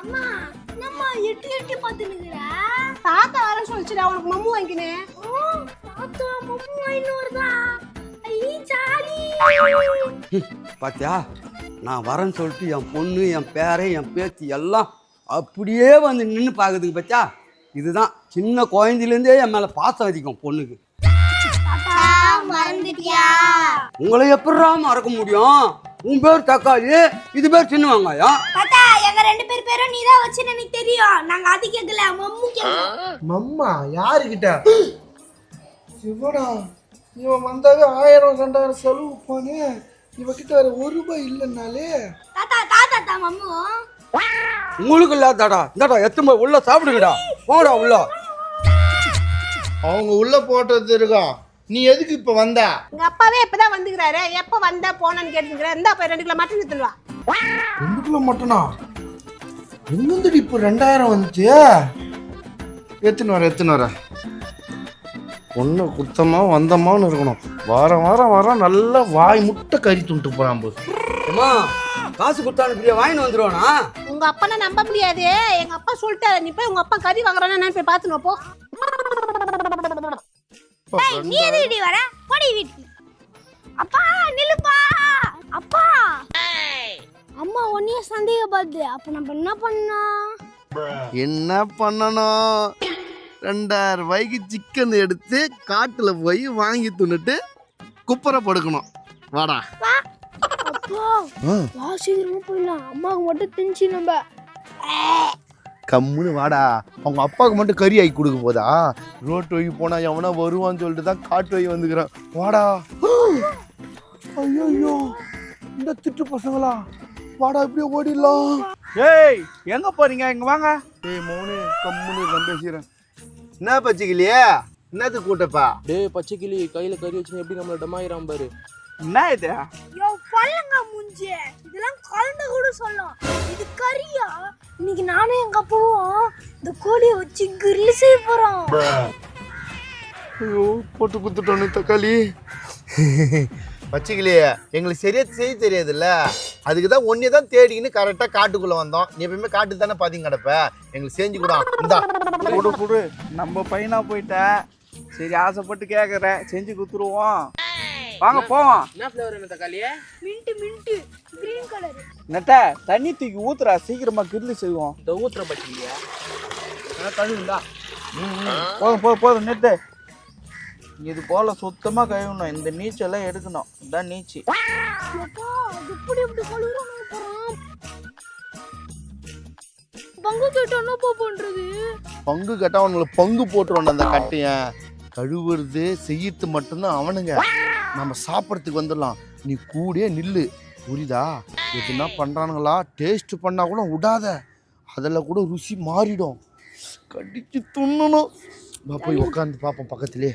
அம்மா என்னம்மா எட்டி எட்டி பார்த்துனுக்குற தாத்தா வர சொல்லிச்சுடா உனக்கு மம்மு வாங்கினேன் தாத்தா மம்மு ஐநூறுதா ஐ ஜாலி. பாத்தியா? நான் வரேன்னு சொல்லிட்டு என் பொண்ணு என் பேரன் என் பேத்தி எல்லாம் அப்படியே வந்து நின்று பார்க்குதுங்க பாத்தியா? இதுதான் சின்ன குழந்தையிலேருந்தே என் மேலே பாசம் அதிகம் பொண்ணுக்கு. உங்களை எப்படிடா மறக்க முடியும்? உன் பேர் தக்காளி இது பேர் சின்ன வெங்காயம். ரெண்டு பேர் பேரும் நீ தான் வச்சுன்னு எனக்கு தெரியும். நாங்க அது கேட்கல மம்மு மம்மா யாருக்கிட்ட இவனா இவன் வந்தாவே ஆயிரம் ரெண்டாயிரம் செலவு போனே இவகிட்ட வேற ஒரு ரூபாய் இல்லைன்னாலே. தாத்தா தாத்தா தா மம்மு. உங்களுக்கு இல்லாதாடா. இந்தாடா எத்தனை போய் உள்ள சாப்பிடுங்கடா. போடா உள்ள. அவங்க உள்ள போட்டது இருக்கா? நீ எதுக்கு இப்ப வந்த? எங்க அப்பாவே இப்பதான் வந்துக்கிறாரு. எப்ப வந்த போனன்னு கேட்டுக்கிறேன் இந்தா போய் ரெண்டு கிலோ மட்டன் எடுத்துட்டு வா. ரெண்டு கிலோ மட்டும்னா எங்கேருந்துடி இப்போ ரெண்டாயிரம் வந்துச்சு. எத்தனை வர எத்தனை வர. ஒன்று குத்தமா வந்தமான்னு இருக்கணும். வாரம் வாரம் வாரம் நல்லா வாய் முட்டை கறி துண்டு போறான் போது. அம்மா காசு கொடுத்தா அனுப்பியா வாங்கிட்டு வந்துருவானா? உங்க அப்பா நம்ப முடியாது. எங்க அப்பா சொல்லிட்டாரு நீ போய் உங்க அப்பா கறி வாங்குறான்னு நான் போய் பாத்துனோம் போ. நீ எதுடி வர? போடி வீட்டுக்கு. அப்பா நில்லுப்பா. அப்பா. அம்மா ஒன்னையே சந்தேகப்படுது. அப்ப நம்ம என்ன பண்ணோம் என்ன பண்ணணும்? ரெண்டாயிரம் ரூபாய்க்கு சிக்கன் எடுத்து காட்டுல போய் வாங்கி துண்ணுட்டு குப்பரை படுக்கணும். வாடா. வா. சீக்கிரமா போயிடலாம். அம்மாவுக்கு மட்டும் நம்ம. கம்முன்னு வாடா. அவங்க அப்பாவுக்கு மட்டும் கறி ஆக்கி கொடுக்க போதா? ரோட்டு வழி போனா எவனா வருவான்னு சொல்லிட்டு தான் காட்டு வழி வந்துக்கிறேன். வாடா. ஐயோ இந்த திட்டு பசங்களா? வாடா இப்படியே ஓடிடலாம். ஏய் எங்க போறீங்க? இங்க வாங்க. ஏய் மௌனு கம்முன்னு நான் பேசிக்கிறேன். என்ன பச்சிக்கலையே என்னத்துக்கு கூட்டப்பா? டேய் பச்சைக்கிளி கையில கறி வச்சு எப்படி நம்மள டமாயிராம் பாரு. என்ன இது? யோ பல்லுங்க மூஞ்சி. இதெல்லாம் குழந்தை கூட சொல்லும் இது கறியா? இன்னைக்கு நானும் எங்க அப்பாவும் இந்த கோழியை வச்சு கிரில் செய்ய போறோம். ஐயோ போட்டு குத்துட்டோன்னு தக்காளி. பச்சிக்கலையே எங்களுக்கு சரியா செய்ய தெரியாதுல்ல. அதுக்கு தான் ஒன்னே தான் தேடிக்கின்னு கரெக்டாக காட்டுக்குள்ளே வந்தோம். நீ எப்பயுமே காட்டு தானே பாத்தீங்க கிடப்ப. எங்களுக்கு செஞ்சு கூட இந்தா. குடு குடு நம்ம பையனா போயிட்ட. சரி ஆசைப்பட்டு கேக்குறேன். செஞ்சு குத்துருவோம் வாங்க போவோம். என்ன ஃப்ளேவர் என்ன தக்காளியே? Mint mint. கிரீன் கலர் நெட்ட தண்ணி தூக்கி ஊத்துறா. சீக்கிரமா கிரில்லி செய்வோம். இந்த ஊத்துற பச்சைக்கிளியா? கழுவுண்டா போதும் போதும் போதும் நிறுத்து. இது போல சுத்தமா கழுவணும். இந்த நீச்செல்லாம் எடுக்கணும். இதான் நீச்சு. பங்கு கேட்டு பண்றது? பங்கு கட்டா அவனுங்களுக்கு பங்கு போட்டுருவோம் அந்த கட்டையன் கழுவுறது செய்யறது மட்டும்தான் அவனுங்க. நம்ம சாப்பிட்றதுக்கு வந்துடலாம். நீ கூடயே நில்லு. புரியுதா? எதுனா பண்ணுறானுங்களா டேஸ்ட் பண்ணா கூட விடாத. அதில் கூட ருசி மாறிடும். கடிச்சு துண்ணணும் போய் உட்காந்து பார்ப்போம் பக்கத்துலேயே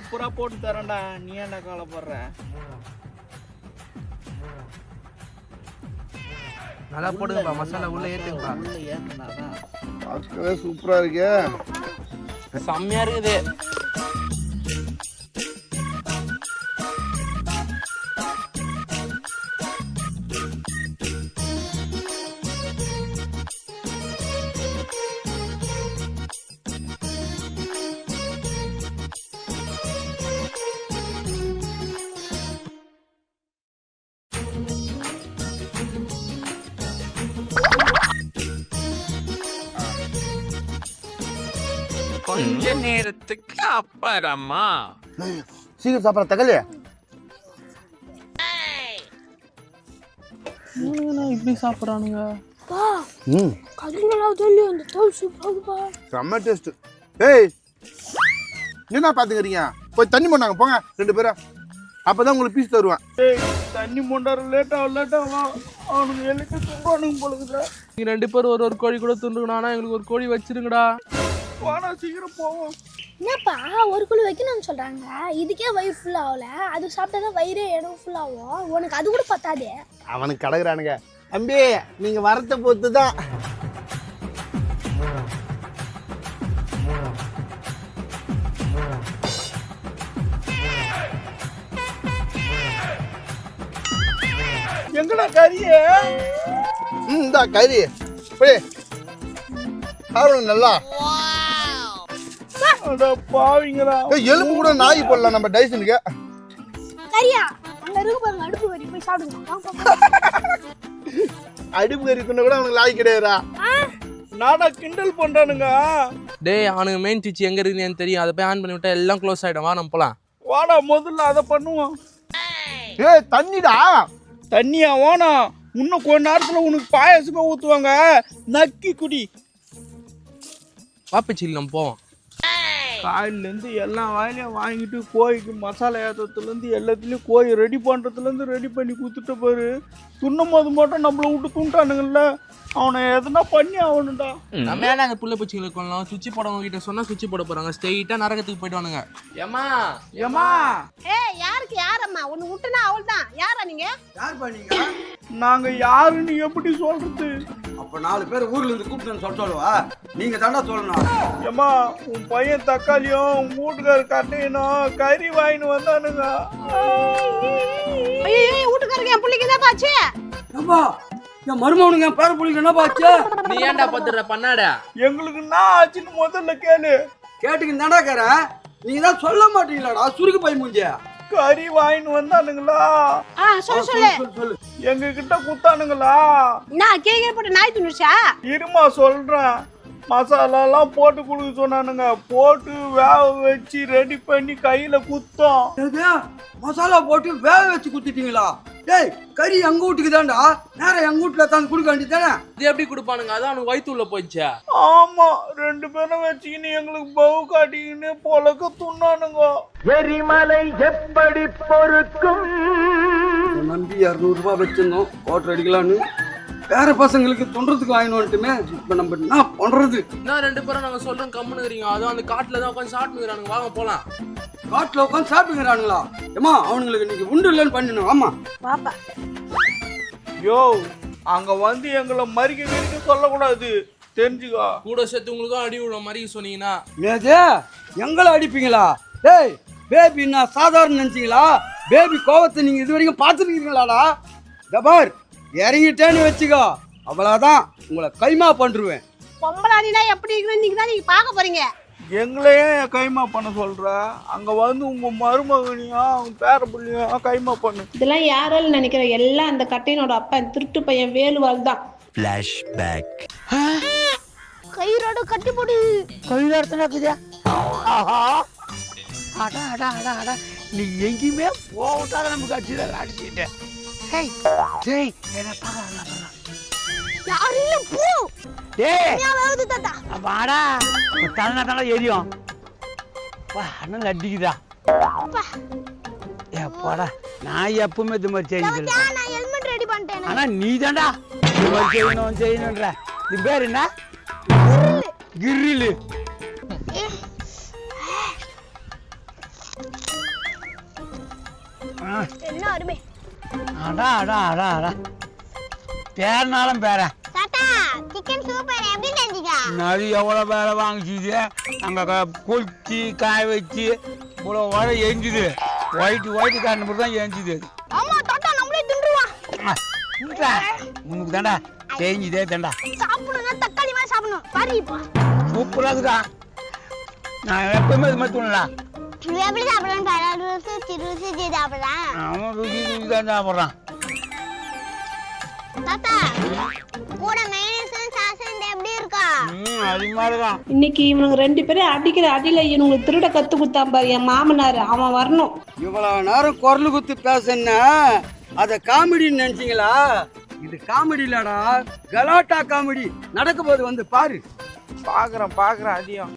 சூப்பரா போட்டு தரேன்டா. நீ என்ன கவலைப்படுற? நல்லா போடுங்கப்பா மசாலா உள்ள ஏத்துங்கப்பா உள்ள ஏத்துனாதான் பார்க்கவே சூப்பராக இருக்கே. செம்மையா இருக்குது. கொஞ்ச நேரத்துக்கு அப்புறமா. சீக்கிரம் சாப்பிட்ற தகலே இப்படி சாப்பிடுறானுங்க. ம். கறி நல்லா சொல்லி அந்த தோல் சூப்பராகுப்பா செம்ம டேஸ்ட் ஏய் என்ன பார்த்துக்கிறீங்க போய் தண்ணி பண்ணாங்க போங்க ரெண்டு பேரும். அப்பதான் உங்களுக்கு பீஸ் தருவேன். தண்ணி மொண்டாரு லேட் ஆகும் லேட் ஆகும் அவனுக்கு எனக்கு சொல்றானுங்க போலுக்குதா நீங்க ரெண்டு பேரும் ஒரு ஒரு கோழி கூட துண்டுக்கணும் எங்களுக்கு ஒரு கோழி வச்சிருங்கடா. வாடா சீக்கிரம் போவோம். என்னப்பா? ஒரு குழு வைக்கணும்னு சொல்றாங்க. இதுக்கே வயிறு ஃபுல் ஆகல. அது சாப்பிட்டா தான் வயிறே இடம் ஃபுல் ஆகும். உனக்கு அது கூட பத்தாதே. அவனுக்கு கடக்குறானுங்க தம்பி நீங்க வரத்தை பொறுத்து தான் எங்கடா கறியே? இந்தா கறி. போய் நல்லா. பாவிங்களா. ஏய், எலும்பு கூட நாய் போடலாம் நம்ம டைசனுக்கு. சரியா? அங்க இருக்கு பாருங்க அடுப்பு வரி போய் சாப்பிடுங்க. அடுப்பு கறி கொண்டு கூட அவனுக்கு லாய் கிடையாதா நாடா கிண்டல் பண்றானுங்க. டேய் அவனுக்கு மெயின் சுவிட்ச் எங்க இருக்குன்னு எனக்கு தெரியும். அதை போய் ஆன் பண்ணி விட்டா எல்லாம் க்ளோஸ் ஆயிடும். வா நம்ம போலாம். வாடா முதல்ல அதை பண்ணுவோம். ஏய் தண்ணிடா. தண்ணியா? வானா இன்னும் கொஞ்ச நேரத்துல உனக்கு பாயாசமே ஊத்துவாங்க. நக்கி குடி. வாப்பிச்சில் நம்ம போவோம். காயிலேருந்து எல்லா வாயிலையும் வாங்கிட்டு கோழிக்கு மசாலா ஏற்றத்துலேருந்து எல்லாத்துலேயும் கோழி ரெடி பண்ணுறதுலேருந்து ரெடி பண்ணி கொடுத்துட்ட பாரு. துண்ணும் போது மட்டும் நம்மளை விட்டு தூண்டானுங்கல்ல அவனை எதனா பண்ணி ஆகணும்டா. நம்ம ஏன்டா அந்த புள்ள பூச்சிங்களை கொள்ளலாம் சுவிட்ச் போடவங்க கிட்ட சொன்னா சுவிட்ச் போட போறாங்க. ஸ்ட்ரெயிட்டா நரகத்துக்கு போயிடுவானுங்க. ஏமா ஏமா ஏய் யாருக்கு? யாரம்மா? ஒன்று விட்டுனா அவள் தான் யாரா நீங்க? யார் பண்ணீங்க நாங்கள் யாருன்னு எப்படி சொல்கிறது அப்போ நாலு பேர் ஊர்ல இருந்து கூப்பிட்டு சொல்ல சொல்லுவா நீங்க தாண்டா சொல்லணும். ஏமா உன் பையன் தக்காளியும் உன் வீட்டுக்கார கட்டையனும் கறி வாங்கின்னு வந்தானுங்க. ஐயோ வீட்டுக்காரங்க என் பிள்ளைக்கு என்ன பாச்சு ஏம்பா என் மருமவனுங்க என் பேர பிள்ளைங்க என்ன பாச்சு நீ ஏன்டா பத்துற பண்ணாட? எங்களுக்கு என்ன ஆச்சுன்னு முதல்ல கேளு. கேட்டுக்கு கேறேன் நீங்க தான் சொல்ல மாட்டீங்களாடா? சுருக்கு பை மூஞ்சியா. கறி வாங்கின்னு வந்தானுங்களா? ஆ சொல்லு சொல்லு. சொல்லு எங்க கிட்ட குத்தானுங்களா? நான் கேட்கிற போட்டு நாய் துணுச்சா இருமா சொல்றேன். மசாலாலாம் போட்டு கொடுக்க சொன்னானுங்க. போட்டு வேக வச்சு ரெடி பண்ணி கையில குத்தோம். எது மசாலா போட்டு வேக வச்சு குத்திட்டீங்களா? டேய் கறி எங்க வீட்டுக்கு தான்டா. நேரம் எங்க வீட்டுல தாங்க கொடுக்க வேண்டியதானே இது எப்படி கொடுப்பானுங்க? அதான் அவனுக்கு வயிற்று உள்ள போயிடுச்சா. ஆமா ரெண்டு பேரும் வச்சுக்கின்னு எங்களுக்கு பவு காட்டிக்கின்னு பொழக்க துண்ணானுங்க. இதை நம்பி இரநூறுபா வச்சிருந்தோம். கோட்டர் அடிக்கலான்னு வேற பசங்களுக்கு தொண்டுறதுக்கு வாங்கிட்டு வந்துட்டுமே. இப்போ நம்ம என்ன பண்றது? என்ன ரெண்டு பேரும் நாங்க சொல்றோம் கம்முனுக்குறீங்க அதுவும் அந்த காட்டுல தான் உட்காந்து சாப்பிட்டுக்கிறானுங்க வாங்க போலாம். காட்டில் உட்காந்து சாப்பிட்டுக்கிறானுங்களா ஏமா அவனுங்களுக்கு இன்னைக்கு உண்டு இல்லைன்னு பண்ணிடணும் ஆமா. பாப்பா. யோ அங்க வந்து எங்களை மறிக்க கிறிக்க சொல்லக்கூடாது. தெரிஞ்சுக்கோ. கூட சேர்த்து உங்களுக்கும் அடி விழுற மாதிரி சொன்னீங்கன்னா. நேது எங்களை அடிப்பீங்களா? டேய் பேபி நான் சாதாரண நினைச்சீங்களா? பேபி கோவத்தை நீங்க இது வரைக்கும் பார்த்துருக்கீங்களாடா டபார் இறங்கிட்டேன்னு வச்சுக்கோ. அவ்வளோதான் உங்களை கைமா பண்ணிருவேன் பொம்பளாடினா எப்படி இருக்குன்னு நீங்க தான் நீங்க பார்க்க போறீங்க. எங்களையே கைமா பண்ண சொல்ற? அங்க வந்து உங்க மருமகனையும் அவங்க பேர பிள்ளையும் கைமா பண்ணு. இதெல்லாம் யாரால நினைக்கிற? எல்லாம் அந்த கட்டையனோட அப்பா திருட்டு பையன் வேலுவாள் தான். கயிறோட கட்டி போடு. அடா அடா அடா அடா. நீ எங்கேயுமே போகட்டாத நமக்கு அடிச்சுதான் அடிச்சுட்டேன் ஹேய் டேய் என்ன பார்க்கலாம் யாரும் போ. டேய். யாராவது தாத்தா. வாடா வா அண்ணன் அடிக்குதா எப்பாடா நான் எப்பவுமே இது மாதிரி செஞ்சதில்லை நான் ஹெல்மெட் ரெடி பண்ணிட்டேன் ஆனா நீ தான்டா இது மாதிரி செய்யணும் செய்யணுன்ற. இது பேர் என்ன? கிரில்லு. ஆ. என்ன அருமை. அடா அடா அடா அடா. பேரனாலும் பேரன் தாத்தா சிக்கன் சூப்பர் எப்படி செஞ்சீங்க நரி எவ்வளோ வேலை வாங்கிச்சுது? அங்கே குளிச்சு காய வச்சு இவ்வளோ வரை எரிஞ்சுது. ஒயிட்டு ஒயிட்டு காரணம் தான் எரிஞ்சுது. ஆமா தாத்தா நம்மளே தின்றுவான் உனக்கு தாண்டா தெரிஞ்சுதே தாண்டா. சாப்பிடணும்னா தக்காளி மாதிரி சாப்பிடணும். பாரு சூப்பராக இருக்குதா நான் எப்பவுமே இது மாதிரி தோணலாம் எப்படி ருசி ருசி சாப்பிடலாம். அவன் ருசி ருசி தான் சாப்பிட்றான். தாத்தா கூட மைனஸும் எப்படி இருக்கா? ம் அதிகமாக இருக்கான் இன்னைக்கு இவனுங்க ரெண்டு பேரும் அடிக்கிற அடியில இவனுங்களுக்கு திருட கத்து கொடுத்தான் பாரு என் மாமனார். அவன் வரணும். இவ்வளோ நேரம் குரல் குத்து பேசுன அதை காமெடின்னு நினைச்சீங்களா? இது காமெடி இல்லடா கலாட்டா காமெடி. நடக்க போது வந்து பாரு. பாக்குறேன் பாக்குறேன் அதையும்